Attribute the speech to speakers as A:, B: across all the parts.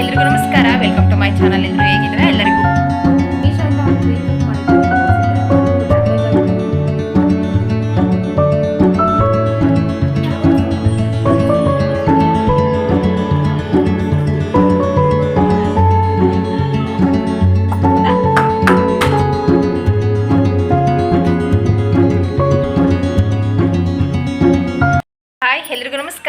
A: ಎಲ್ರಿಗೂ ನಮಸ್ಕಾರ. Welcome to my channel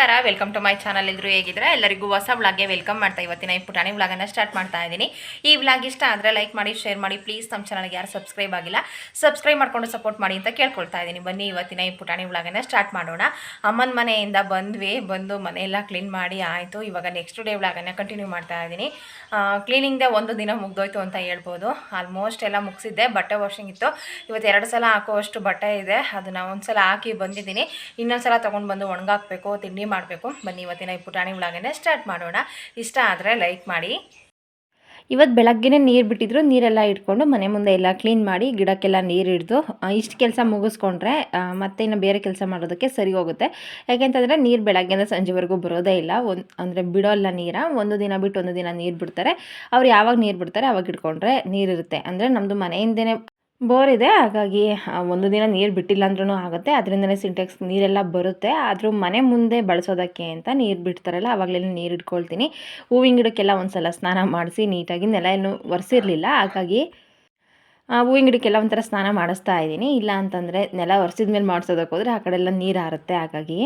A: ನಮಸ್ಕಾರ ವೆಲ್ಕಮ್ ಟು ಮೈ ಚಾನಲ್ ಇದ್ರು ಹೇಗಿದ್ರೆ ಎಲ್ಲರಿಗೂ ಹೊಸ ವ್ಲಾಗ್ಗೆ ವೆಲ್ಕಮ್ ಮಾಡ್ತಾ ಇವತ್ತಿನ ಈ ಪುಟಾಣಿ ವ್ಲಾಗನ್ನು ಸ್ಟಾರ್ಟ್ ಮಾಡ್ತಾ ಇದ್ದೀನಿ. ಈ ವ್ಲಾಗ್ ಇಷ್ಟ ಆದರೆ ಲೈಕ್ ಮಾಡಿ ಶೇರ್ ಮಾಡಿ ಪ್ಲೀಸ್ ನಮ್ಮ ಚಾನಲ್ಗೆ ಯಾರು ಸಬ್ಸ್ಕ್ರೈಬ್ ಆಗಿಲ್ಲ ಸಬ್ಸ್ಕ್ರೈಬ್ ಮಾಡ್ಕೊಂಡು ಸಪೋರ್ಟ್ ಮಾಡಿ ಅಂತ ಕೇಳ್ಕೊಳ್ತಾ ಇದ್ದೀನಿ. ಬನ್ನಿ ಇವತ್ತಿನ ಈ ಪುಟಾಣಿ ವ್ಲಾಗನ್ನು ಸ್ಟಾರ್ಟ್ ಮಾಡೋಣ. ಅಮ್ಮನ ಮನೆಯಿಂದ ಬಂದ್ವಿ, ಬಂದು ಮನೆಯೆಲ್ಲ ಕ್ಲೀನ್ ಮಾಡಿ ಆಯಿತು. ಇವಾಗ ನೆಕ್ಸ್ಟ್ ಡೇ ವ್ಲಾಗನ್ನು ಕಂಟಿನ್ಯೂ ಮಾಡ್ತಾ ಇದ್ದೀನಿ. ಕ್ಲೀನಿಂಗ್ದೇ ಒಂದು ದಿನ ಮುಗ್ದೋಯ್ತು ಅಂತ ಹೇಳ್ಬೋದು. ಆಲ್ಮೋಸ್ಟ್ ಎಲ್ಲ ಮುಗಿಸಿದ್ದೆ, ಬಟ್ಟೆ ವಾಷಿಂಗ್ ಇತ್ತು. ಇವತ್ತು ಎರಡು ಸಲ ಹಾಕುವಷ್ಟು ಬಟ್ಟೆ ಇದೆ. ಅದನ್ನು ಒಂದು ಸಲ ಹಾಕಿ ಬಂದಿದ್ದೀನಿ. ಇನ್ನೊಂದು ಸಲ ತೊಗೊಂಡು ಬಂದು ಒಣಗಾಕಬೇಕು, ತಿಂಡಿ ಮಾಡಬೇಕು. ಬನ್ನಿ, ಇವತ್ತಿನ ಈ ಪುಟಾಣಿ ವ್ಲಾಗನ್ನೇ ಸ್ಟಾರ್ಟ್ ಮಾಡೋಣ. ಇಷ್ಟ ಆದರೆ ಲೈಕ್ ಮಾಡಿ. ಇವತ್ತು ಬೆಳಗ್ಗೆನೇ ನೀರು ಬಿಟ್ಟಿದ್ರು, ನೀರೆಲ್ಲ ಇಟ್ಕೊಂಡು ಮನೆ ಮುಂದೆ ಎಲ್ಲ ಕ್ಲೀನ್ ಮಾಡಿ ಗಿಡಕ್ಕೆಲ್ಲ ನೀರು ಹಿಡಿದು ಇಷ್ಟು ಕೆಲಸ ಮುಗಿಸ್ಕೊಂಡ್ರೆ ಮತ್ತೆ ಇನ್ನು ಬೇರೆ ಕೆಲಸ ಮಾಡೋದಕ್ಕೆ ಸರಿ ಹೋಗುತ್ತೆ. ಯಾಕೆಂತಂದರೆ ನೀರು ಬೆಳಗ್ಗೆಯಿಂದ ಸಂಜೆವರೆಗೂ ಬರೋದೇ ಇಲ್ಲ. ಒಂದು, ಅಂದರೆ ಬಿಡೋಲ್ಲ ನೀರ. ಒಂದು ದಿನ ಬಿಟ್ಟು ಒಂದು ದಿನ ನೀರು ಬಿಡ್ತಾರೆ. ಅವ್ರು ಯಾವಾಗ ನೀರು ಬಿಡ್ತಾರೆ ಅವಾಗ ಇಟ್ಕೊಂಡ್ರೆ ನೀರಿರುತ್ತೆ ಅಂದರೆ ನಮ್ಮದು ಮನೆಯಿಂದನೇ ಬೋರ್ ಇದೆ, ಹಾಗಾಗಿ ಒಂದು ದಿನ ನೀರು ಬಿಟ್ಟಿಲ್ಲ ಅಂದ್ರೂ ಆಗುತ್ತೆ. ಅದರಿಂದನೇ ಸಿಂಟೆಕ್ಸ್ ನೀರೆಲ್ಲ ಬರುತ್ತೆ. ಆದರೂ ಮನೆ ಮುಂದೆ ಬಳಸೋದಕ್ಕೆ ಅಂತ ನೀರು ಬಿಡ್ತಾರಲ್ಲ ಆವಾಗಲೇ ನೀರು ಇಟ್ಕೊಳ್ತೀನಿ. ಹೂವಿನ ಗಿಡಕ್ಕೆಲ್ಲ ಒಂದು ಸಲ ಸ್ನಾನ ಮಾಡಿಸಿ ನೀಟಾಗಿ ನೆಲ ಏನು ಒರೆಸಿರಲಿಲ್ಲ. ಹಾಗಾಗಿ ಹೂವಿನ ಗಿಡಕ್ಕೆಲ್ಲ ಒಂಥರ ಸ್ನಾನ ಮಾಡಿಸ್ತಾ ಇದ್ದೀನಿ. ಇಲ್ಲ ಅಂತಂದರೆ ನೆಲ ಒರೆಸಿದ ಮೇಲೆ ಮಾಡಿಸೋದಕ್ಕೆ ಹೋದರೆ ಆ ಕಡೆ ಎಲ್ಲ ನೀರು ಹಾರುತ್ತೆ. ಹಾಗಾಗಿ,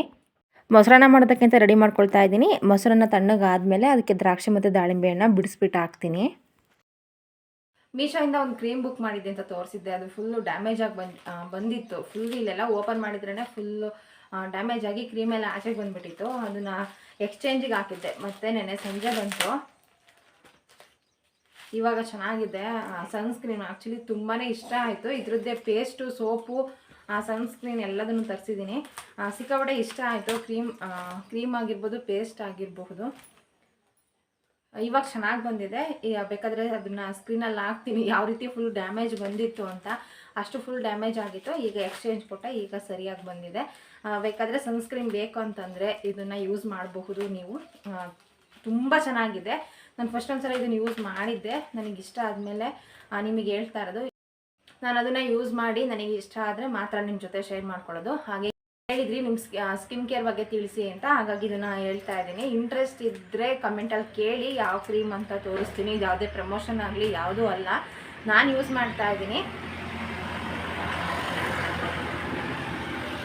A: ಮೊಸರನ್ನ ಮಾಡೋದಕ್ಕೆ ಅಂತ ರೆಡಿ ಮಾಡ್ಕೊಳ್ತಾ ಇದ್ದೀನಿ. ಮೊಸರನ್ನ ತಣ್ಣಗಾದ್ಮೇಲೆ ಅದಕ್ಕೆ ದ್ರಾಕ್ಷಿ ಮತ್ತು ದಾಳಿಂಬೆ ಹಣ್ಣು ಬಿಡಿಸ್ಬಿಟ್ಟು ಹಾಕ್ತೀನಿ. ಮೀಶೋಯಿಂದ ಒಂದು ಕ್ರೀಮ್ ಬುಕ್ ಮಾಡಿದ್ದೆ ಅಂತ ತೋರಿಸಿದ್ದೆ. ಅದು ಫುಲ್ಲು ಡ್ಯಾಮೇಜ್ ಆಗಿ ಬಂದು ಬಂದಿತ್ತು. ಫುಲ್ ಇಲ್ಲೆಲ್ಲ ಓಪನ್ ಮಾಡಿದ್ರೇ ಫುಲ್ಲು ಡ್ಯಾಮೇಜ್ ಆಗಿ ಕ್ರೀಮ್ ಎಲ್ಲ ಆಚೆಗೆ ಬಂದುಬಿಟ್ಟಿತ್ತು. ಅದನ್ನು ಎಕ್ಸ್ಚೇಂಜಿಗೆ ಹಾಕಿದ್ದೆ. ಮತ್ತೆ ನೆನ್ನೆ ಸಂಜೆ ಬಂತು. ಇವಾಗ ಚೆನ್ನಾಗಿದೆ. ಸನ್ಸ್ಕ್ರೀನ್ ಆ್ಯಕ್ಚುಲಿ ತುಂಬಾ ಇಷ್ಟ ಆಯಿತು. ಇದ್ರದ್ದೇ ಪೇಸ್ಟು ಸೋಪು, ಆ ಸನ್ಸ್ಕ್ರೀನ್ ಎಲ್ಲದನ್ನು ತರಿಸಿದ್ದೀನಿ. ಸಿಕ್ಕಾಪಟ್ಟೆ ಇಷ್ಟ ಆಯಿತು. ಕ್ರೀಮ್ ಕ್ರೀಮ್ ಆಗಿರ್ಬೋದು ಪೇಸ್ಟ್ ಆಗಿರಬಹುದು. ಇವಾಗ ಚೆನ್ನಾಗಿ ಬಂದಿದೆ. ಬೇಕಾದರೆ ಅದನ್ನು ಸ್ಕ್ರೀನಲ್ಲಿ ಹಾಕ್ತೀನಿ. ಯಾವ ರೀತಿ ಫುಲ್ ಡ್ಯಾಮೇಜ್ ಬಂದಿತ್ತು ಅಂತ. ಅಷ್ಟು ಫುಲ್ ಡ್ಯಾಮೇಜ್ ಆಗಿತ್ತು. ಈಗ ಎಕ್ಸ್ಚೇಂಜ್ ಕೊಟ್ಟೆ ಈಗ ಸರಿಯಾಗಿ ಬಂದಿದೆ. ಬೇಕಾದರೆ ಸನ್ಸ್ಕ್ರೀನ್ ಬೇಕು ಅಂತಂದರೆ ಇದನ್ನು ಯೂಸ್ ಮಾಡಬಹುದು ನೀವು. ತುಂಬ ಚೆನ್ನಾಗಿದೆ. ನಾನು ಫಸ್ಟ್ ಒಂದು ಸಲ ಇದನ್ನು ಯೂಸ್ ಮಾಡಿದ್ದೆ. ನನಗೆ ಇಷ್ಟ ಆದಮೇಲೆ ನಿಮಗೆ ಹೇಳ್ತಾ ಇರೋದು. ನಾನು ಅದನ್ನು ಯೂಸ್ ಮಾಡಿ ನನಗೆ ಇಷ್ಟ ಆದರೆ ಮಾತ್ರ ನಿಮ್ಮ ಜೊತೆ ಶೇರ್ ಮಾಡ್ಕೊಳ್ಳೋದು. ಹಾಗೆ ಹೇಳಿದ್ರಿ ನಿಮ್ಮ ಸ್ಕಿನ್ ಕೇರ್ ಬಗ್ಗೆ ತಿಳಿಸಿ ಅಂತ. ಹಾಗಾಗಿ ಇದನ್ನ ಹೇಳ್ತಾ ಇದ್ದೀನಿ. ಇಂಟ್ರೆಸ್ಟ್ ಇದ್ದರೆ ಕಮೆಂಟಲ್ಲಿ ಕೇಳಿ, ಯಾವ ಕ್ರೀಮ್ ಅಂತ ತೋರಿಸ್ತೀನಿ. ಯಾವುದೇ ಪ್ರಮೋಷನ್ ಆಗಲಿ, ಯಾವುದೂ ಅಲ್ಲ. ನಾನು ಯೂಸ್ ಮಾಡ್ತಾ ಇದ್ದೀನಿ.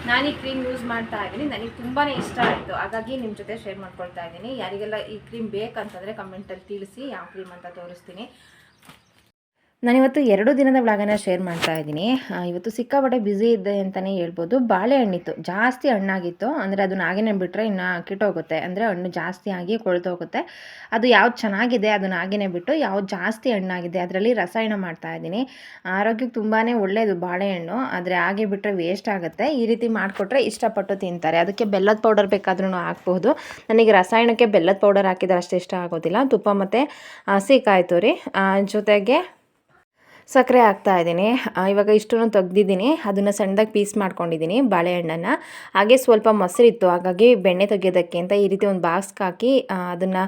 A: ನಾನು ಈ ಕ್ರೀಮ್ ಯೂಸ್ ಮಾಡ್ತಾ ಇದ್ದೀನಿ. ನನಗೆ ತುಂಬಾ ಇಷ್ಟ ಆಯಿತು. ಹಾಗಾಗಿ ನಿಮ್ಮ ಜೊತೆ ಶೇರ್ ಮಾಡ್ಕೊಳ್ತಾ ಇದ್ದೀನಿ. ಯಾರಿಗೆಲ್ಲ ಈ ಕ್ರೀಮ್ ಬೇಕಂತಂದರೆ ಕಮೆಂಟಲ್ಲಿ ತಿಳಿಸಿ, ಯಾವ ಕ್ರೀಮ್ ಅಂತ ತೋರಿಸ್ತೀನಿ. ನಾನಿವತ್ತು ಎರಡು ದಿನದ ಬ್ಲಾಗನ್ನ ಶೇರ್ ಮಾಡ್ತಾ ಇದ್ದೀನಿ. ಇವತ್ತು ಸಿಕ್ಕಾಪಟ್ಟೆ ಬ್ಯುಸಿ ಇದ್ದೆ ಅಂತಲೇ ಹೇಳ್ಬೋದು. ಬಾಳೆಹಣ್ಣಿತ್ತು ಜಾಸ್ತಿ ಹಣ್ಣಾಗಿತ್ತು. ಅಂದರೆ ಅದನ್ನ ಹಾಗೆನೇ ಬಿಟ್ಟರೆ ಇನ್ನು ಕಿಟ್ಟೋಗುತ್ತೆ ಅಂದರೆ ಹಣ್ಣು ಜಾಸ್ತಿ ಆಗಿ ಕೊಳ್ತೋಗುತ್ತೆ. ಅದು ಯಾವ್ದು ಚೆನ್ನಾಗಿದೆ ಅದನ್ನ ಹಾಗೇನೆ ಬಿಟ್ಟು ಯಾವ್ದು ಜಾಸ್ತಿ ಹಣ್ಣಾಗಿದೆ, ಅದರಲ್ಲಿ ರಸಾಯನ ಮಾಡ್ತಾ ಇದ್ದೀನಿ. ಆರೋಗ್ಯಕ್ಕೆ ತುಂಬಾ ಒಳ್ಳೆಯದು ಬಾಳೆಹಣ್ಣು ಆದರೆ ಹಾಗೆ ಬಿಟ್ಟರೆ ವೇಸ್ಟ್ ಆಗುತ್ತೆ. ಈ ರೀತಿ ಮಾಡಿಕೊಟ್ರೆ ಇಷ್ಟಪಟ್ಟು ತಿಂತಾರೆ. ಅದಕ್ಕೆ ಬೆಲ್ಲದ ಪೌಡರ್ ಬೇಕಾದ್ರೂ ಹಾಕ್ಬೋದು. ನನಗೆ ರಸಾಯನಕ್ಕೆ ಬೆಲ್ಲದ ಪೌಡರ್ ಹಾಕಿದ್ರೆ ಅಷ್ಟು ಇಷ್ಟ ಆಗೋದಿಲ್ಲ. ತುಪ್ಪ ಮತ್ತು ಹಸಿ ಕಾಯ್ತು ರೀ ಜೊತೆಗೆ ಸಕ್ಕರೆ ಹಾಕ್ತಾ ಇದ್ದೀನಿ. ಇವಾಗ ಇಷ್ಟನ್ನು ತೆಗ್ದಿದ್ದೀನಿ. ಅದನ್ನು ಸಣ್ಣದಾಗಿ ಪೀಸ್ ಮಾಡ್ಕೊಂಡಿದ್ದೀನಿ ಬಾಳೆಹಣ್ಣನ್ನು. ಹಾಗೆ ಸ್ವಲ್ಪ ಮೊಸರಿತ್ತು. ಹಾಗಾಗಿ ಬೆಣ್ಣೆ ತೆಗೆಯೋದಕ್ಕೆ ಅಂತ ಈ ರೀತಿ ಒಂದು ಬಾಕ್ಸ್ಗೆ ಹಾಕಿ ಅದನ್ನು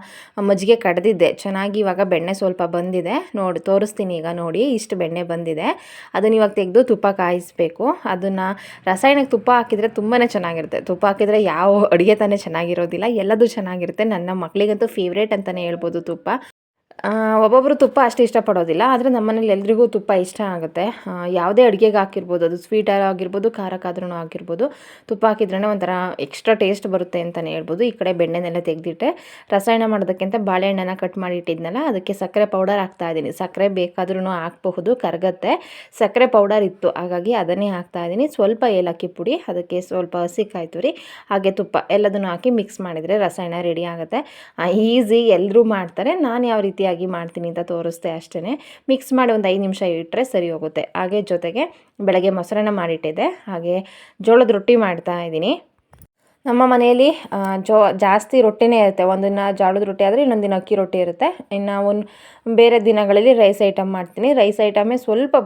A: ಮಜ್ಜಿಗೆ ಕಡ್ದಿದ್ದೆ. ಚೆನ್ನಾಗಿ ಇವಾಗ ಬೆಣ್ಣೆ ಸ್ವಲ್ಪ ಬಂದಿದೆ. ನೋಡಿ, ತೋರಿಸ್ತೀನಿ ಈಗ ನೋಡಿ, ಇಷ್ಟು ಬೆಣ್ಣೆ ಬಂದಿದೆ. ಅದನ್ನು ಇವಾಗ ತೆಗೆದು ತುಪ್ಪ ಕಾಯಿಸ್ಬೇಕು. ಅದನ್ನು ರಾಸಾಯನಿಕ ತುಪ್ಪ ಹಾಕಿದರೆ ತುಂಬಾ ಚೆನ್ನಾಗಿರುತ್ತೆ. ತುಪ್ಪ ಹಾಕಿದರೆ ಯಾವ ಅಡುಗೆ ತಾನೇ ಚೆನ್ನಾಗಿರೋದಿಲ್ಲ. ಎಲ್ಲದೂ ಚೆನ್ನಾಗಿರುತ್ತೆ. ನನ್ನ ಮಕ್ಕಳಿಗಂತೂ ಫೇವ್ರೇಟ್ ಅಂತಲೇ ಹೇಳ್ಬೋದು ತುಪ್ಪ. ಒಬ್ಬೊಬ್ಬರು ತುಪ್ಪ ಅಷ್ಟು ಇಷ್ಟಪಡೋದಿಲ್ಲ, ಆದರೆ ನಮ್ಮನೇಲಿ ಎಲ್ರಿಗೂ ತುಪ್ಪ ಇಷ್ಟ ಆಗುತ್ತೆ. ಯಾವುದೇ ಅಡುಗೆಗೆ ಹಾಕಿರ್ಬೋದು, ಅದು ಸ್ವೀಟ್ ಆಗಿರ್ಬೋದು ಖಾರಕ್ಕಾದ್ರೂ ಆಗಿರ್ಬೋದು, ತುಪ್ಪ ಹಾಕಿದ್ರೇ ಒಂಥರ ಎಕ್ಸ್ಟ್ರಾ ಟೇಸ್ಟ್ ಬರುತ್ತೆ ಅಂತಲೇ ಹೇಳ್ಬೋದು. ಈ ಕಡೆ ಬೆಣ್ಣೆನೆಲ್ಲ ತೆಗೆದಿಟ್ಟೆ. ರಸಾಯನ ಮಾಡೋದಕ್ಕಿಂತ ಬಾಳೆಹಣ್ಣನ ಕಟ್ ಮಾಡಿ ಇಟ್ಟಿದ್ನಲ್ಲ, ಅದಕ್ಕೆ ಸಕ್ಕರೆ ಪೌಡರ್ ಹಾಕ್ತಾ ಇದ್ದೀನಿ. ಸಕ್ಕರೆ ಬೇಕಾದ್ರೂ ಹಾಕಬಹುದು, ಕರಗತ್ತೆ. ಸಕ್ಕರೆ ಪೌಡರ್ ಇತ್ತು, ಹಾಗಾಗಿ ಅದನ್ನೇ ಹಾಕ್ತಾ ಇದ್ದೀನಿ. ಸ್ವಲ್ಪ ಏಲಕ್ಕಿ ಪುಡಿ, ಅದಕ್ಕೆ ಸ್ವಲ್ಪ ಹಸಿ ಕಾಯ್ತುರಿ ಹಾಗೆ ತುಪ್ಪ ಎಲ್ಲದನ್ನು ಹಾಕಿ ಮಿಕ್ಸ್ ಮಾಡಿದರೆ ರಸಾಯನ ರೆಡಿ ಆಗುತ್ತೆ. ಈಸಿ ಎಲ್ಲರೂ ಮಾಡ್ತಾರೆ. ನಾನು ಯಾವ ರೀತಿಯಾಗಿ ಮಾಡ್ತೀನಿ ಅಂತ ತೋರಿಸ್ದೆ ಅಷ್ಟೇ ಮಿಕ್ಸ್ ಮಾಡಿ ಒಂದು ಐದು ನಿಮಿಷ ಇಟ್ಟರೆ ಸರಿ ಹೋಗುತ್ತೆ. ಹಾಗೆ ಜೊತೆಗೆ ಬೆಳಗ್ಗೆ ಮೊಸರನ್ನ ಮಾಡಿಟ್ಟಿದ್ದೆ. ಹಾಗೆ ಜೋಳದ ರೊಟ್ಟಿ ಮಾಡ್ತಾ ಇದ್ದೀನಿ. ನಮ್ಮ ಮನೆಯಲ್ಲಿ ಜೋ ಜಾಸ್ತಿ ರೊಟ್ಟಿನೇ ಇರುತ್ತೆ. ಒಂದಿನ ಜೋಳದ ರೊಟ್ಟಿ ಆದರೆ ಇನ್ನೊಂದು ಅಕ್ಕಿ ರೊಟ್ಟಿ ಇರುತ್ತೆ. ಇನ್ನು ಒಂದು ಬೇರೆ ದಿನಗಳಲ್ಲಿ ರೈಸ್ ಐಟಮ್ ಮಾಡ್ತೀನಿ. ರೈಸ್ ಐಟಮೇ ಸ್ವಲ್ಪ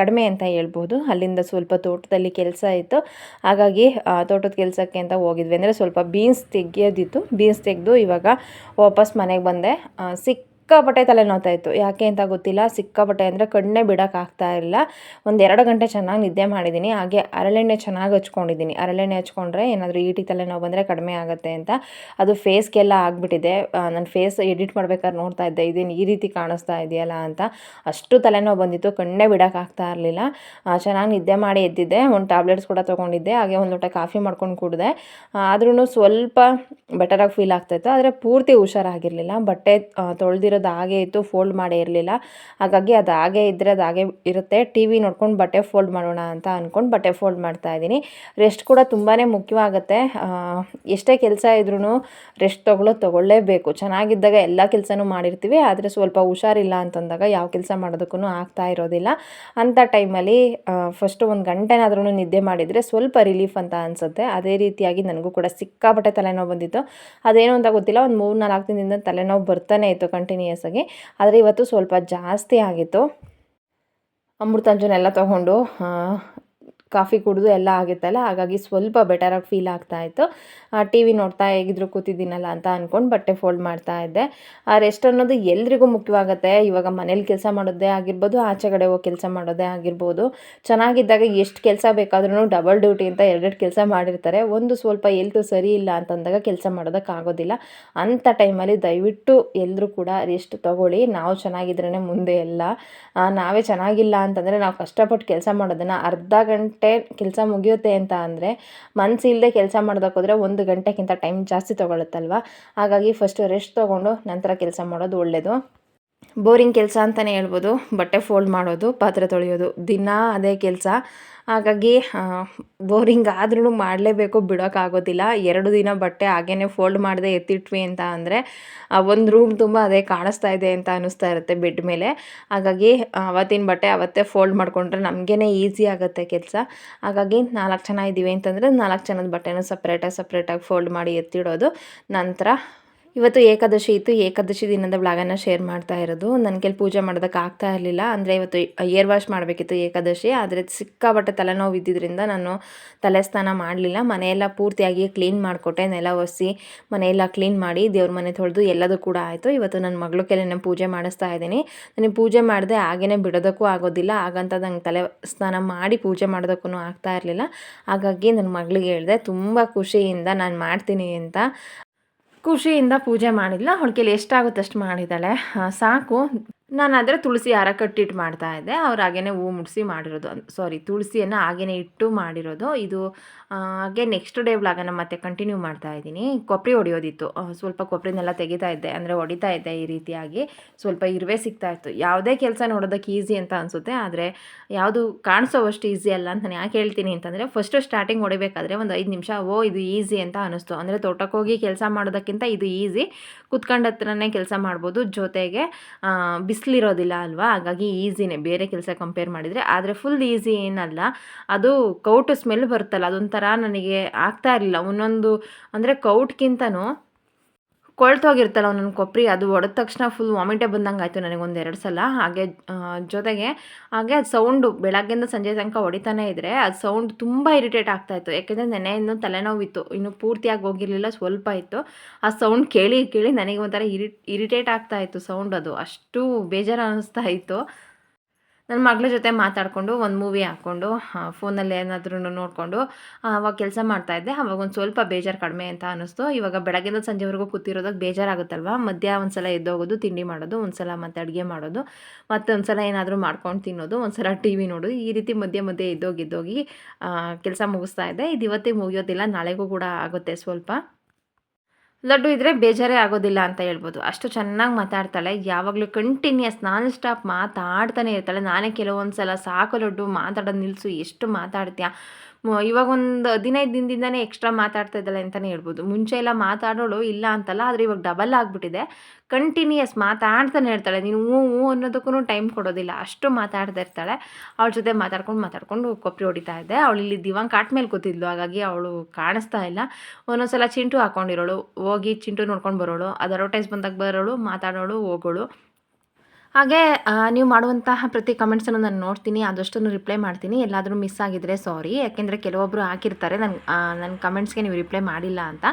A: ಕಡಿಮೆ ಅಂತ ಹೇಳ್ಬೋದು. ಅಲ್ಲಿಂದ ಸ್ವಲ್ಪ ತೋಟದಲ್ಲಿ ಕೆಲಸ ಇತ್ತು. ಹಾಗಾಗಿ ತೋಟದ ಕೆಲಸಕ್ಕೆ ಅಂತ ಹೋಗಿದ್ವಿ. ಅಂದರೆ ಸ್ವಲ್ಪ ಬೀನ್ಸ್ ತೆಗೆಯೋದಿತ್ತು. ಬೀನ್ಸ್ ತೆಗೆದು ಇವಾಗ ವಾಪಸ್ ಮನೆಗೆ ಬಂದೆ. ಆ, ಸಿಕ್ಕಾಪಟ್ಟೆ ತಲೆ ನೋವ್ತಾ ಇತ್ತು. ಯಾಕೆ ಅಂತ ಗೊತ್ತಿಲ್ಲ. ಸಿಕ್ಕಾಪಟ್ಟೆ ಅಂದರೆ ಕಣ್ಣೇ ಬಿಡೋಕ್ಕಾಗ್ತಾ ಇಲ್ಲ. ಒಂದು ಎರಡು ಗಂಟೆ ಚೆನ್ನಾಗಿ ನಿದ್ದೆ ಮಾಡಿದ್ದೀನಿ ಹಾಗೆ ಅರಳೆಣ್ಣೆ ಚೆನ್ನಾಗಿ ಹಚ್ಕೊಂಡಿದ್ದೀನಿ ಅರಳೆಣ್ಣೆ ಹಚ್ಕೊಂಡ್ರೆ ಏನಾದರೂ ಈಟಿ ತಲೆನೋವು ಬಂದರೆ ಕಡಿಮೆ ಆಗುತ್ತೆ ಅಂತ. ಅದು ಫೇಸ್ಗೆಲ್ಲ ಆಗಿಬಿಟ್ಟಿದೆ. ನನ್ನ ಫೇಸ್ ಎಡಿಟ್ ಮಾಡ್ಬೇಕಾದ್ರೆ ನೋಡ್ತಾ ಇದ್ದೆ. ಇದೇನು ಈ ರೀತಿ ಕಾಣಿಸ್ತಾ ಇದೆಯಲ್ಲ ಅಂತ. ಅಷ್ಟು ತಲೆನೋವು ಬಂದಿತ್ತು. ಕಣ್ಣೇ ಬಿಡೋಕ್ಕಾಗ್ತಾ ಇರಲಿಲ್ಲ. ಚೆನ್ನಾಗಿ ನಿದ್ದೆ ಮಾಡಿ ಎದ್ದಿದ್ದೆ. ಒಂದು ಟ್ಯಾಬ್ಲೆಟ್ಸ್ ಕೂಡ ತೊಗೊಂಡಿದ್ದೆ. ಹಾಗೆ ಒಂದು ಲೋಟ ಕಾಫಿ ಮಾಡ್ಕೊಂಡು ಕುಡಿದೆ. ಆದ್ರೂ ಸ್ವಲ್ಪ ಬೆಟರಾಗಿ ಫೀಲ್ ಆಗ್ತಾಯಿತ್ತು ಆದರೆ ಪೂರ್ತಿ ಹುಷಾರಾಗಿರಲಿಲ್ಲ. ಬಟ್ಟೆ ತೊಳೆದಿರೋದು ಹಾಗೆ ಇತ್ತು ಫೋಲ್ಡ್ ಮಾಡೇ ಇರಲಿಲ್ಲ. ಹಾಗಾಗಿ ಅದು ಹಾಗೆ ಇದ್ದರೆ ಅದು ಹಾಗೆ ಇರುತ್ತೆ. ಟಿ ವಿ ನೋಡ್ಕೊಂಡು ಬಟ್ಟೆ ಫೋಲ್ಡ್ ಮಾಡೋಣ ಅಂತ ಅಂದ್ಕೊಂಡು ಬಟ್ಟೆ ಫೋಲ್ಡ್ ಮಾಡ್ತಾ ಇದ್ದೀನಿ. ರೆಸ್ಟ್ ಕೂಡ ತುಂಬಾ ಮುಖ್ಯವಾಗುತ್ತೆ. ಎಷ್ಟೇ ಕೆಲಸ ಇದ್ರೂ ರೆಸ್ಟ್ ತೊಗೊಳ್ಳೋದು ತೊಗೊಳ್ಳೇಬೇಕು. ಚೆನ್ನಾಗಿದ್ದಾಗ ಎಲ್ಲ ಕೆಲಸನೂ ಮಾಡಿರ್ತೀವಿ. ಆದರೆ ಸ್ವಲ್ಪ ಹುಷಾರಿಲ್ಲ ಅಂತಂದಾಗ ಯಾವ ಕೆಲಸ ಮಾಡೋದಕ್ಕೂ ಆಗ್ತಾ ಇರೋದಿಲ್ಲ. ಅಂಥ ಟೈಮಲ್ಲಿ ಫಸ್ಟು ಒಂದು ಗಂಟೆನಾದ್ರೂ ನಿದ್ದೆ ಮಾಡಿದರೆ ಸ್ವಲ್ಪ ರಿಲೀಫ್ ಅಂತ ಅನಿಸುತ್ತೆ. ಅದೇ ರೀತಿಯಾಗಿ ನನಗೂ ಕೂಡ ಸಿಕ್ಕಾಪಟ್ಟೆ ತಲೆನೋವು ಬಂದಿತ್ತು. ಅದೇನು ಅಂತ ಗೊತ್ತಿಲ್ಲ. ಒಂದು ಮೂರು ನಾಲ್ಕು ದಿನದಿಂದ ತಲೆನೋವು ಬರ್ತಾನೆ ಇತ್ತು ಕಂಟಿನ್ಯೂಯಸ್ ಆಗಿ ಆದರೆ ಇವತ್ತು ಸ್ವಲ್ಪ ಜಾಸ್ತಿ ಆಗಿತ್ತು. ಅಮೃತಾಂಜನೆಲ್ಲ ತೊಗೊಂಡು ಕಾಫಿ ಕುಡಿದು ಎಲ್ಲ ಆಗಿತ್ತಲ್ಲ, ಹಾಗಾಗಿ ಸ್ವಲ್ಪ ಬೆಟರಾಗಿ ಫೀಲ್ ಆಗ್ತಾ ಇತ್ತು. ಟಿ ವಿ ನೋಡ್ತಾ ಹೇಗಿದ್ರು ಕೂತಿದ್ದೀನಲ್ಲ ಅಂತ ಅಂದ್ಕೊಂಡು ಬಟ್ಟೆ ಫೋಲ್ಡ್ ಮಾಡ್ತಾ ಇದ್ದೆ. ಆ ರೆಸ್ಟ್ ಅನ್ನೋದು ಎಲ್ರಿಗೂ ಮುಖ್ಯವಾಗುತ್ತೆ. ಇವಾಗ ಮನೇಲಿ ಕೆಲಸ ಮಾಡೋದೇ ಆಗಿರ್ಬೋದು, ಆಚೆ ಕಡೆ ಹೋಗಿ ಕೆಲಸ ಮಾಡೋದೇ ಆಗಿರ್ಬೋದು. ಚೆನ್ನಾಗಿದ್ದಾಗ ಎಷ್ಟು ಕೆಲಸ ಬೇಕಾದ್ರೂ ಡಬಲ್ ಡ್ಯೂಟಿ ಅಂತ ಎರಡೆರಡು ಕೆಲಸ ಮಾಡಿರ್ತಾರೆ. ಒಂದು ಸ್ವಲ್ಪ ಎಲ್ತು ಸರಿ ಇಲ್ಲ ಅಂತಂದಾಗ ಕೆಲಸ ಮಾಡೋದಕ್ಕಾಗೋದಿಲ್ಲ ಅಂಥ ಟೈಮಲ್ಲಿ ದಯವಿಟ್ಟು ಎಲ್ಲರೂ ಕೂಡ ರೆಸ್ಟ್ ತೊಗೊಳ್ಳಿ. ನಾವು ಚೆನ್ನಾಗಿದ್ರೇ ಮುಂದೆ ಎಲ್ಲ. ನಾವೇ ಚೆನ್ನಾಗಿಲ್ಲ ಅಂತಂದರೆ ನಾವು ಕಷ್ಟಪಟ್ಟು ಕೆಲಸ ಮಾಡೋದನ್ನು ಅರ್ಧ ಗಂಟೆ ಕೆಲಸ ಮುಗಿಯುತ್ತೆ ಅಂತ ಅಂದರೆ ಮನಸ್ಸಿಲ್ಲದೆ ಕೆಲಸ ಮಾಡೋದಕ್ಕೋದ್ರೆ ಒಂದು ಗಂಟೆಗಿಂತ ಟೈಮ್ ಜಾಸ್ತಿ ತೊಗೊಳುತ್ತಲ್ವ? ಹಾಗಾಗಿ ಫಸ್ಟು ರೆಸ್ಟ್ ತೊಗೊಂಡು ನಂತರ ಕೆಲಸ ಮಾಡೋದು ಒಳ್ಳೆಯದು ಬೋರಿಂಗ್ ಕೆಲಸ ಅಂತಲೇ ಹೇಳ್ಬೋದು. ಬಟ್ಟೆ ಫೋಲ್ಡ್ ಮಾಡೋದು, ಪಾತ್ರೆ ತೊಳೆಯೋದು, ದಿನ ಅದೇ ಕೆಲಸ. ಹಾಗಾಗಿ ಬೋರಿಂಗ್ ಆದ್ರೂ ಮಾಡಲೇಬೇಕು ಬಿಡೋಕ್ಕಾಗೋದಿಲ್ಲ ಎರಡು ದಿನ ಬಟ್ಟೆ ಹಾಗೇ ಫೋಲ್ಡ್ ಮಾಡದೆ ಎತ್ತಿಟ್ವಿ ಅಂತ ಅಂದರೆ ಒಂದು ರೂಮ್ ತುಂಬ ಅದೇ ಕಾಣಿಸ್ತಾ ಇದೆ ಅಂತ ಅನ್ನಿಸ್ತಾ ಇರುತ್ತೆ ಬೆಡ್ ಮೇಲೆ. ಹಾಗಾಗಿ, ಅವತ್ತಿನ ಬಟ್ಟೆ ಅವತ್ತೇ ಫೋಲ್ಡ್ ಮಾಡಿಕೊಂಡ್ರೆ ನಮಗೇ ಈಸಿ ಆಗುತ್ತೆ ಕೆಲಸ. ಹಾಗಾಗಿ, ನಾಲ್ಕು ಜನ ಇದ್ದೀವಿ ಅಂತಂದರೆ ನಾಲ್ಕು ಜನದ ಬಟ್ಟೆನೂ ಸಪ್ರೇಟಾಗಿ ಸಪ್ರೇಟಾಗಿ ಫೋಲ್ಡ್ ಮಾಡಿ ಎತ್ತಿಡೋದು. ನಂತರ ಇವತ್ತು ಏಕಾದಶಿ ಇತ್ತು. ಏಕಾದಶಿ ದಿನದ ಬ್ಲಾಗನ್ನು ಶೇರ್ ಮಾಡ್ತಾ ಇರೋದು. ನನ್ನ ಕೈಲಿ ಪೂಜೆ ಮಾಡೋದಕ್ಕೆ ಆಗ್ತಾ ಇರಲಿಲ್ಲ. ಅಂದರೆ ಇವತ್ತು ಏರ್ ವಾಶ್ ಮಾಡಬೇಕಿತ್ತು ಏಕಾದಶಿ. ಆದರೆ ಸಿಕ್ಕಾಪಟ್ಟೆ ತಲೆನೋವು ಇದ್ದಿದ್ದರಿಂದ ನಾನು ತಲೆ ಸ್ನಾನ ಮಾಡಲಿಲ್ಲ. ಮನೆಯೆಲ್ಲ ಪೂರ್ತಿಯಾಗಿ ಕ್ಲೀನ್ ಮಾಡಿಕೊಟ್ಟೆ. ನೆಲ ಒಸಿ ಮನೆಯೆಲ್ಲ ಕ್ಲೀನ್ ಮಾಡಿ ದೇವ್ರ ಮನೆ ತೊಳೆದು ಎಲ್ಲದೂ ಕೂಡ ಆಯಿತು. ಇವತ್ತು ನನ್ನ ಮಗಳು ಕೆಲನ ಪೂಜೆ ಮಾಡಿಸ್ತಾ ಇದ್ದೀನಿ. ನನಗೆ ಪೂಜೆ ಮಾಡಿದೆ ಹಾಗೇ ಬಿಡೋದಕ್ಕೂ ಆಗೋದಿಲ್ಲ. ಹಾಗಂತ ನಂಗೆ ತಲೆ ಸ್ನಾನ ಮಾಡಿ ಪೂಜೆ ಮಾಡೋದಕ್ಕೂ ಆಗ್ತಾ ಇರಲಿಲ್ಲ. ಹಾಗಾಗಿ ನನ್ನ ಮಗಳಿಗೆ ಹೇಳಿದೆ, ತುಂಬ ಖುಷಿಯಿಂದ ನಾನು ಮಾಡ್ತೀನಿ ಅಂತ. ಖುಷಿಯಿಂದ ಪೂಜೆ ಮಾಡಿಲ್ಲ. ಅವಳ ಕೈಲಿ ಎಷ್ಟಾಗುತ್ತೆ ಅಷ್ಟು ಮಾಡಿದ್ದಾಳೆ. ಸಾಕು. ನಾನಾದರೆ ತುಳಸಿ ಹಾರ ಕಟ್ಟಿಟ್ಟು ಮಾಡ್ತಾ ಇದ್ದೆ. ಅವ್ರು ಹಾಗೇ ಹೂ ಮುಡಿಸಿ ಮಾಡಿರೋದು. ಸಾರಿ ತುಳಸಿಯನ್ನು ಹಾಗೇ ಇಟ್ಟು ಮಾಡಿರೋದು. ಇದು ಹಾಗೆ ನೆಕ್ಸ್ಟ್ ಡೇ ವ್ಲಾಗನ್ನು ಮತ್ತೆ ಕಂಟಿನ್ಯೂ ಮಾಡ್ತಾ ಇದ್ದೀನಿ. ಕೊಬ್ಬರಿ ಹೊಡೆಯೋದಿತ್ತು. ಸ್ವಲ್ಪ ಕೊಬ್ಬರಿನೆಲ್ಲ ತೆಗಿತಾ ಇದ್ದೆ. ಅಂದರೆ ಹೊಡಿತಾ ಇದ್ದೆ ಈ ರೀತಿಯಾಗಿ. ಸ್ವಲ್ಪ ಇರುವೆ ಸಿಗ್ತಾ ಇತ್ತು. ಯಾವುದೇ ಕೆಲಸ ನೋಡೋದಕ್ಕೆ ಈಸಿ ಅಂತ ಅನಿಸುತ್ತೆ. ಆದರೆ ಯಾವುದು ಕಾಣಿಸೋವಷ್ಟು ಈಸಿ ಅಲ್ಲ ಅಂತ ನಾನು ಯಾಕೆ ಹೇಳ್ತೀನಿ ಅಂತಂದರೆ ಫಸ್ಟು ಸ್ಟಾರ್ಟಿಂಗ್ ಹೊಡಿಬೇಕಾದ್ರೆ ಒಂದು ಐದು ನಿಮಿಷ, ಓ, ಇದು ಈಸಿ ಅಂತ ಅನಿಸ್ತು. ಅಂದರೆ ತೋಟಕ್ಕೆ ಹೋಗಿ ಕೆಲಸ ಮಾಡೋದಕ್ಕಿಂತ ಇದು ಈಸಿ ಕುತ್ಕೊಂಡ ಹತ್ರನೇ ಕೆಲಸ ಮಾಡ್ಬೋದು. ಜೊತೆಗೆ ಬಿಸಿಲಿರೋದಿಲ್ಲ ಅಲ್ವಾ? ಹಾಗಾಗಿ ಈಸಿನೇ ಬೇರೆ ಕೆಲಸ ಕಂಪೇರ್ ಮಾಡಿದರೆ. ಆದರೆ ಫುಲ್ ಈಸಿ ಏನಲ್ಲ. ಅದು ಕೌಟು ಸ್ಮೆಲ್ ಬರುತ್ತಲ್ಲ, ಅದೊಂಥರ ನನಗೆ ಆಗ್ತಾ ಇರಲಿಲ್ಲ. ಒಂದೊಂದು, ಅಂದರೆ ಕೌಟ್ಗಿಂತನೂ ಕೊಳ್ತೋಗಿರ್ತಲ್ಲ ಒಂದೊಂದು ಕೊಬ್ಬರಿ, ಅದು ಹೊಡೆದ ತಕ್ಷಣ ಫುಲ್ ವಾಮಿಟೇ ಬಂದಂಗೆ ಆಯಿತು ನನಗೆ ಒಂದು ಎರಡು ಸಲ. ಹಾಗೆ ಜೊತೆಗೆ, ಹಾಗೆ ಅದು ಸೌಂಡು ಬೆಳಗ್ಗೆಯಿಂದ ಸಂಜೆ ತನಕ ಹೊಡಿತಾನೆ ಇದ್ದರೆ ಅದು ಸೌಂಡ್ ತುಂಬ ಇರಿಟೇಟ್ ಆಗ್ತಾಯಿತ್ತು ಯಾಕೆಂದರೆ ನೆನೆಯಿಂದ ತಲೆನೋವಿತ್ತು. ಇನ್ನು ಪೂರ್ತಿಯಾಗಿ ಹೋಗಿರಲಿಲ್ಲ, ಸ್ವಲ್ಪ ಇತ್ತು. ಆ ಸೌಂಡ್ ಕೇಳಿ ಕೇಳಿ ನನಗೆ ಒಂಥರ ಇರಿ ಇರಿಟೇಟ್ ಆಗ್ತಾಯಿತ್ತು ಸೌಂಡ್ ಅದು. ಅಷ್ಟು ಬೇಜಾರು ಅನ್ನಿಸ್ತಾ ಇತ್ತು. ನನ್ನ ಮಗಳ ಜೊತೆ ಮಾತಾಡಿಕೊಂಡು ಒಂದು ಮೂವಿ ಹಾಕ್ಕೊಂಡು ಫೋನಲ್ಲಿ ಏನಾದ್ರೂ ನೋಡಿಕೊಂಡು ಅವಾಗ ಕೆಲಸ ಮಾಡ್ತಾಯಿದ್ದೆ ಅವಾಗ ಒಂದು ಸ್ವಲ್ಪ ಬೇಜಾರು ಕಡಿಮೆ ಅಂತ ಅನ್ನಿಸ್ತು. ಇವಾಗ ಬೆಳಗ್ಗೆಯಿಂದ ಸಂಜೆವರೆಗೂ ಕೂತಿರೋದಕ್ಕೆ ಬೇಜಾರಾಗುತ್ತಲ್ವ? ಮಧ್ಯ ಒಂದು ಸಲ ಎದ್ದೋಗೋದು, ತಿಂಡಿ ಮಾಡೋದು ಒಂದು ಸಲ ಮತ್ತೆ ಅಡುಗೆ ಮಾಡೋದು, ಮತ್ತೆ ಒಂದು ಸಲ ಏನಾದರೂ ಮಾಡ್ಕೊಂಡು ತಿನ್ನೋದು ಒಂದು ಸಲ ಟಿ ವಿ ನೋಡೋದು, ಈ ರೀತಿ ಮಧ್ಯೆ ಮಧ್ಯೆ ಎದ್ದೋಗಿ ಕೆಲಸ ಮುಗಿಸ್ತಾ ಇದ್ದೆ. ಇದು ಇವತ್ತಿಗೆ ಮುಗಿಯೋದಿಲ್ಲ, ನಾಳೆಗೂ ಕೂಡ ಆಗುತ್ತೆ ಸ್ವಲ್ಪ. ಲಡ್ಡು ಇದ್ದರೆ ಬೇಜಾರೇ ಆಗೋದಿಲ್ಲ ಅಂತ ಹೇಳ್ಬೋದು. ಅಷ್ಟು ಚೆನ್ನಾಗಿ ಮಾತಾಡ್ತಾಳೆ. ಯಾವಾಗಲೂ ಕಂಟಿನ್ಯೂಸ್ ನಾನ್ ಸ್ಟಾಪ್ ಮಾತಾಡ್ತಾನೆ ಇರ್ತಾಳೆ. ನಾನೇ ಕೆಲವೊಂದು ಸಲ ಸಾಕು ಲಡ್ಡು ಮಾತಾಡೋದು ನಿಲ್ಲಿಸು ಎಷ್ಟು ಮಾತಾಡ್ತೀಯ? ಇವಾಗ ಒಂದು ಹದಿನೈದು ದಿನದಿಂದನೇ ಎಕ್ಸ್ಟ್ರಾ ಮಾತಾಡ್ತಾ ಇದ್ದಾಳೆ ಅಂತಲೇ ಹೇಳ್ಬೋದು. ಮುಂಚೆ ಎಲ್ಲ ಮಾತಾಡೋಳು ಇಲ್ಲ ಅಂತಲ್ಲ, ಆದರೆ ಇವಾಗ ಡಬಲ್ ಆಗಿಬಿಟ್ಟಿದೆ. ಕಂಟಿನ್ಯೂಯಸ್ ಮಾತಾಡ್ತಾನೆ ಇರ್ತಾಳೆ. ನೀನು ಹ್ಞೂ ಹ್ಞೂ ಅನ್ನೋದಕ್ಕೂ ಟೈಮ್ ಕೊಡೋದಿಲ್ಲ. ಅಷ್ಟು ಮಾತಾಡ್ತಾ ಇರ್ತಾಳೆ. ಅವಳ ಜೊತೆ ಮಾತಾಡ್ಕೊಂಡು ಮಾತಾಡ್ಕೊಂಡು ಕೊಪ್ಪಿ ಹೊಡಿತಾ ಇದ್ದೆ ಅವಳು ಇಲ್ಲಿ ದಿವಾಂಗ್ ಕಾಟ್ ಮೇಲೆ ಕೂತಿದ್ಲು. ಹಾಗಾಗಿ ಅವಳು ಕಾಣಿಸ್ತಾ ಇಲ್ಲ. ಒಂದೊಂದ್ಸಲ ಚಿಂಟು ಹಾಕೊಂಡಿರೋಳು. ಹೋಗಿ ಚಿಂಟು ನೋಡ್ಕೊಂಡು ಬರೋಳು. ಅದು ಅಡ್ವರ್ಟೈಸ್ ಬಂದಾಗ ಬರೋಳು, ಮಾತಾಡೋಳು, ಹೋಗೋಳು. ಹಾಗೆ ನೀವು ಮಾಡುವಂತಹ ಪ್ರತಿ ಕಮೆಂಟ್ಸನ್ನು ನಾನು ನೋಡ್ತೀನಿ, ಆದಷ್ಟನ್ನು ರಿಪ್ಲೈ ಮಾಡ್ತೀನಿ. ಎಲ್ಲಾದರೂ ಮಿಸ್ ಆಗಿದ್ರೆ ಸಾರಿ ಯಾಕೆಂದರೆ ಕೆಲವೊಬ್ಬರು ಹಾಕಿರ್ತಾರೆ ನನ್ನ ನನ್ನ ಕಮೆಂಟ್ಸ್ಗೆ ನೀವು ರಿಪ್ಲೈ ಮಾಡಿಲ್ಲ ಅಂತ.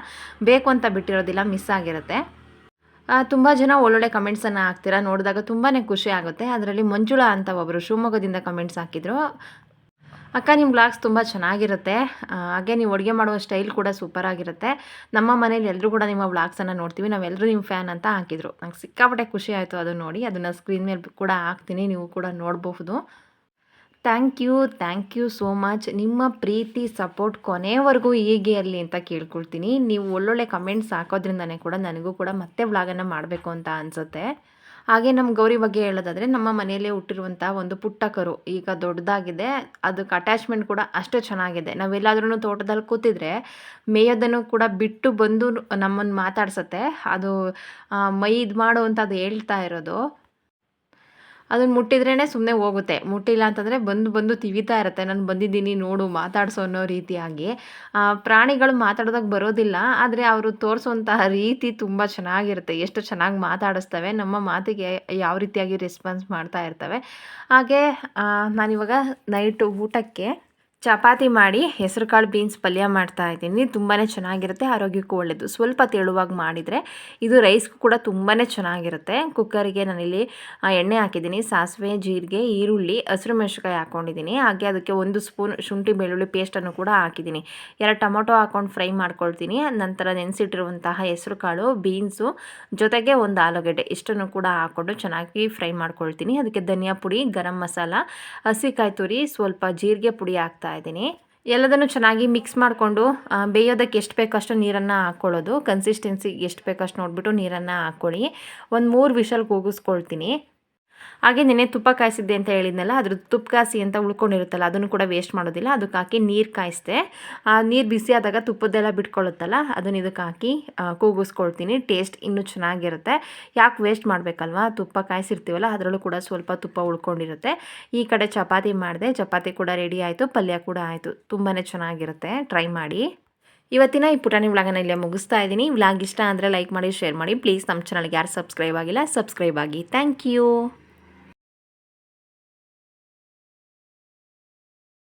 A: ಬೇಕು ಅಂತ ಬಿಟ್ಟಿರೋದಿಲ್ಲ ಮಿಸ್ ಆಗಿರುತ್ತೆ. ತುಂಬ ಜನ ಒಳ್ಳೊಳ್ಳೆ ಕಮೆಂಟ್ಸನ್ನು ಹಾಕ್ತೀರಾ, ನೋಡಿದಾಗ ತುಂಬಾ ಖುಷಿ ಆಗುತ್ತೆ. ಅದರಲ್ಲಿ ಮಂಜುಳಾ ಅಂತ ಒಬ್ಬರು ಶಿವಮೊಗ್ಗದಿಂದ ಕಮೆಂಟ್ಸ್ ಹಾಕಿದ್ರು. ಅಕ್ಕ ನಿಮ್ಮ ಬ್ಲಾಗ್ಸ್ ತುಂಬ ಚೆನ್ನಾಗಿರುತ್ತೆ. ಹಾಗೆ ನೀವು ಅಡುಗೆ ಮಾಡುವ ಸ್ಟೈಲ್ ಕೂಡ ಸೂಪರ್ ಆಗಿರುತ್ತೆ. ನಮ್ಮ ಮನೇಲಿ ಎಲ್ಲರೂ ಕೂಡ ನಿಮ್ಮ ಬ್ಲಾಗ್ಸನ್ನು ನೋಡ್ತೀವಿ. ನಾವೆಲ್ಲರೂ ನಿಮ್ಮ ಫ್ಯಾನ್ ಅಂತ ಹಾಕಿದ್ರು. ನಂಗೆ ಸಿಕ್ಕಾಪಟ್ಟೆ ಖುಷಿ ಆಯಿತು ಅದು ನೋಡಿ. ಅದನ್ನು ಸ್ಕ್ರೀನ್ ಮೇಲೆ ಕೂಡ ಹಾಕ್ತೀನಿ. ನೀವು ಕೂಡ ನೋಡಬಹುದು. Thank you thank you so much ನಿಮ್ಮ ಪ್ರೀತಿ ಸಪೋರ್ಟ್ ಕೊನೆವರೆಗೂ ಹೀಗೆ ಅಲ್ಲಿ ಅಂತ ಕೇಳ್ಕೊಳ್ತೀನಿ. ನೀವು ಒಳ್ಳೊಳ್ಳೆ ಕಮೆಂಟ್ಸ್ ಹಾಕೋದ್ರಿಂದನೇ ಕೂಡ ನನಗೂ ಕೂಡ ಮತ್ತೆ ವ್ಲಾಗನ್ನು ಮಾಡಬೇಕು ಅಂತ ಅನಿಸುತ್ತೆ. ಹಾಗೆ ನಮ್ಮ ಗೌರಿ ಬಗ್ಗೆ ಹೇಳೋದಾದರೆ ನಮ್ಮ ಮನೆಯಲ್ಲೇ ಹುಟ್ಟಿರುವಂಥ ಒಂದು ಪುಟ್ಟ ಕರು ಈಗ ದೊಡ್ಡದಾಗಿದೆ. ಅದಕ್ಕೆ ಅಟ್ಯಾಚ್ಮೆಂಟ್ ಕೂಡ ಅಷ್ಟೇ ಚೆನ್ನಾಗಿದೆ. ನಾವೆಲ್ಲಾದ್ರೂ ತೋಟದಲ್ಲಿ ಕೂತಿದ್ರೆ ಮೇಯೋದನ್ನು ಕೂಡ ಬಿಟ್ಟು ಬಂದು ನಮ್ಮನ್ನು ಮಾತಾಡ್ಸತ್ತೆ. ಅದು ಮೈ ಇದು ಮಾಡು ಅದು ಹೇಳ್ತಾ ಇರೋದು. ಅದನ್ನು ಮುಟ್ಟಿದ್ರೇ ಸುಮ್ಮನೆ ಹೋಗುತ್ತೆ. ಮುಟ್ಟಿಲ್ಲ ಅಂತಂದರೆ ಬಂದು ಬಂದು ತಿವಿತಾ ಇರುತ್ತೆ. ನಾನು ಬಂದಿದ್ದೀನಿ ನೋಡು ಮಾತಾಡಿಸೋ ಅನ್ನೋ ರೀತಿಯಾಗಿ. ಪ್ರಾಣಿಗಳು ಮಾತಾಡೋದಕ್ಕೆ ಬರೋದಿಲ್ಲ. ಆದರೆ ಅವರು ತೋರಿಸುವಂತಹ ರೀತಿ ತುಂಬ ಚೆನ್ನಾಗಿರುತ್ತೆ. ಎಷ್ಟು ಚೆನ್ನಾಗಿ ಮಾತಾಡಿಸ್ತವೆ, ನಮ್ಮ ಮಾತಿಗೆ ಯಾವ ರೀತಿಯಾಗಿ ರೆಸ್ಪಾನ್ಸ್ ಮಾಡ್ತಾ ಇರ್ತವೆ. ಹಾಗೆ ನಾನಿವಾಗ ನೈಟು ಊಟಕ್ಕೆ ಚಪಾತಿ ಮಾಡಿ ಹೆಸರುಕಾಳು ಬೀನ್ಸ್ ಪಲ್ಯ ಮಾಡ್ತಾ ಇದ್ದೀನಿ. ತುಂಬಾ ಚೆನ್ನಾಗಿರುತ್ತೆ, ಆರೋಗ್ಯಕ್ಕೂ ಒಳ್ಳೆಯದು ಸ್ವಲ್ಪ ತೆಳುವಾಗಿ ಮಾಡಿದರೆ ಇದು ರೈಸ್ಗೂ ಕೂಡ ತುಂಬಾ ಚೆನ್ನಾಗಿರುತ್ತೆ. ಕುಕ್ಕರಿಗೆ ನಾನಿಲ್ಲಿ ಎಣ್ಣೆ ಹಾಕಿದ್ದೀನಿ. ಸಾಸಿವೆ, ಜೀರಿಗೆ, ಈರುಳ್ಳಿ, ಹಸಿರು ಮೆಣಸಿನ್ಕಾಯಿ ಹಾಕ್ಕೊಂಡಿದ್ದೀನಿ ಹಾಗೆ ಅದಕ್ಕೆ ಒಂದು ಸ್ಪೂನ್ ಶುಂಠಿ ಬೆಳ್ಳುಳ್ಳಿ ಪೇಸ್ಟನ್ನು ಕೂಡ ಹಾಕಿದ್ದೀನಿ. ಎರಡು ಟೊಮೊಟೊ ಹಾಕ್ಕೊಂಡು ಫ್ರೈ ಮಾಡ್ಕೊಳ್ತೀನಿ. ನಂತರ ನೆನೆಸಿಟ್ಟಿರುವಂತಹ ಹೆಸರು ಕಾಳು ಬೀನ್ಸು ಜೊತೆಗೆ ಒಂದು ಆಲೂಗಡ್ಡೆ ಇಷ್ಟನ್ನು ಕೂಡ ಹಾಕ್ಕೊಂಡು ಚೆನ್ನಾಗಿ ಫ್ರೈ ಮಾಡ್ಕೊಳ್ತೀನಿ. ಅದಕ್ಕೆ ಧನಿಯಾ ಪುಡಿ, ಗರಂ ಮಸಾಲ, ಹಸಿಕಾಯಿ ತುರಿ, ಸ್ವಲ್ಪ ಜೀರಿಗೆ ಪುಡಿ ಹಾಕ್ತಾ ಇದ್ದೀನಿ. ಎಲ್ಲದನ್ನು ಚೆನ್ನಾಗಿ ಮಿಕ್ಸ್ ಮಾಡಿಕೊಂಡು ಬೇಯೋದಕ್ಕೆ ಎಷ್ಟು ಬೇಕಷ್ಟು ನೀರನ್ನು ಹಾಕ್ಕೊಳ್ಳೋದು ಕನ್ಸಿಸ್ಟೆನ್ಸಿಗೆ ಎಷ್ಟು ಬೇಕಷ್ಟು ನೋಡಿಬಿಟ್ಟು ನೀರನ್ನು ಹಾಕ್ಕೊಳ್ಳಿ. ಒಂದು ಮೂರು ವಿಷಲ್ ಕೂಗಿಸ್ಕೊಳ್ತೀನಿ. ಹಾಗೆ ನೆನೆ ತುಪ್ಪ ಕಾಯಿಸಿದ್ದೆ ಅಂತ ಹೇಳಿದ್ನಲ್ಲ ಅದ್ರ ತುಪ್ಪ ಕಾಯಿಸಿ ಅಂತ ಉಳ್ಕೊಂಡಿರುತ್ತಲ್ಲ, ಅದನ್ನು ಕೂಡ ವೇಸ್ಟ್ ಮಾಡೋದಿಲ್ಲ, ಅದಕ್ಕೆ ಹಾಕಿ ನೀರು ಕಾಯಿಸ್ದೆ. ಆ, ನೀರು ಬಿಸಿ ಆದಾಗ ತುಪ್ಪದ್ದೆಲ್ಲ ಬಿಟ್ಕೊಳ್ಳುತ್ತಲ್ಲ, ಅದನ್ನು ಇದಕ್ಕೆ ಹಾಕಿ ಕೂಗಿಸ್ಕೊಳ್ತೀನಿ ಟೇಸ್ಟ್ ಇನ್ನೂ ಚೆನ್ನಾಗಿರುತ್ತೆ. ಯಾಕೆ ವೇಸ್ಟ್ ಮಾಡಬೇಕಲ್ವಾ? ತುಪ್ಪ ಕಾಯಿಸಿರ್ತೀವಲ್ಲ, ಅದರಲ್ಲೂ ಕೂಡ ಸ್ವಲ್ಪ ತುಪ್ಪ ಉಳ್ಕೊಂಡಿರುತ್ತೆ. ಈ ಕಡೆ ಚಪಾತಿ ಮಾಡಿದೆ, ಚಪಾತಿ ಕೂಡ ರೆಡಿ ಆಯಿತು, ಪಲ್ಯ ಕೂಡ ಆಯಿತು ತುಂಬಾ ಚೆನ್ನಾಗಿರುತ್ತೆ ಟ್ರೈ ಮಾಡಿ. ಇವತ್ತಿನ ಈ ಪುಟಾಣಿ ವ್ಲಾಗನ್ನು ಇಲ್ಲೇ ಮುಗಿಸ್ತಾ ಇದ್ದೀನಿ. ವ್ಲಾಗ್ ಇಷ್ಟ ಅಂದರೆ ಲೈಕ್ ಮಾಡಿ ಶೇರ್ ಮಾಡಿ ಪ್ಲೀಸ್ ನಮ್ಮ ಚಾನಲ್ಗೆ ಯಾರು ಸಬ್ಸ್ಕ್ರೈಬ್ ಆಗಿಲ್ಲ ಸಬ್ಸ್ಕ್ರೈಬ್ ಆಗಿ. Thank you